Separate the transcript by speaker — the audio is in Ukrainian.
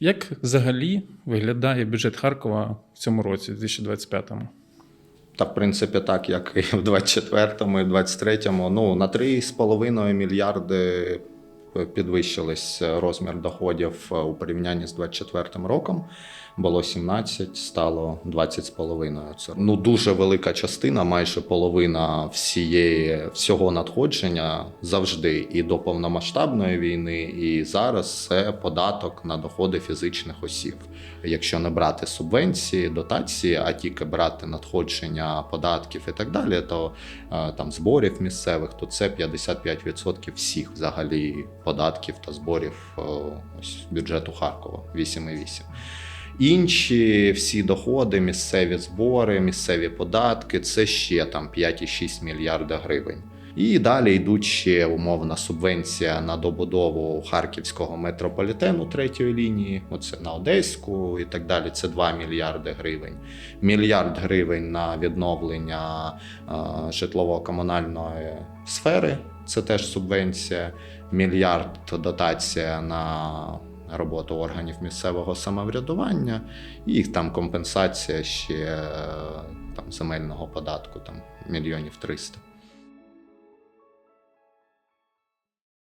Speaker 1: Як взагалі виглядає бюджет Харкова в цьому році, 2025-му?
Speaker 2: Та, в принципі, так, як і в 24-му і 23-му, ну, на 3,5 мільярди підвищились розмір доходів у порівнянні з 24-м роком. Було 17, стало 20,5. Це ну дуже велика частина, майже половина всієї всього надходження завжди і до повномасштабної війни, і зараз це податок на доходи фізичних осіб. Якщо не брати субвенції, дотації, а тільки брати надходження податків і так далі, то е, там зборів місцевих, то це 55% всіх взагалі податків та зборів е, ось бюджету Харкова 8,8. Інші всі доходи, місцеві збори, місцеві податки це ще там 5,6 мільярда гривень. І далі йдуть ще умовна субвенція на добудову харківського метрополітену третьої лінії. Оце на Одеську і так далі. Це 2 мільярди гривень. Мільярд гривень на відновлення е, житлово-комунальної сфери. Це теж субвенція. Мільярд дотація на роботу органів місцевого самоврядування, і там компенсація ще е, там земельного податку, там мільйонів 300.